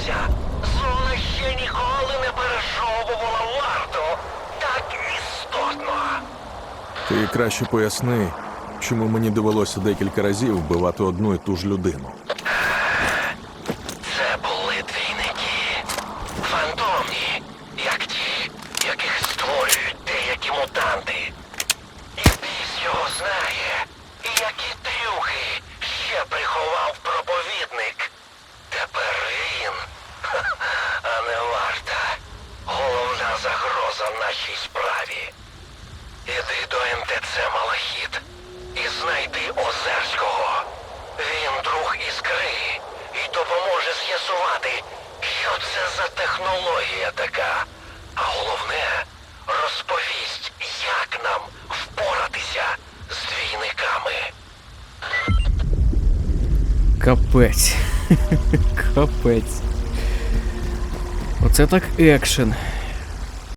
сталося? Зона ще ніколи не пережовувала варту. Так істотно. Ти краще поясни, чому мені довелося декілька разів вбивати одну і ту ж людину. Це були двійники. Фантомні, як ті, яких створюють деякі мутанти. І біс його знає, які трюхи ще приховав про. Загроза нашій справі. Іди до МТЦ Малахіт і знайди Озерського. Він друг іскри і допоможе з'ясувати, що це за технологія така. А головне, розповість, як нам впоратися з двійниками. Капець. Капець. Оце так екшен.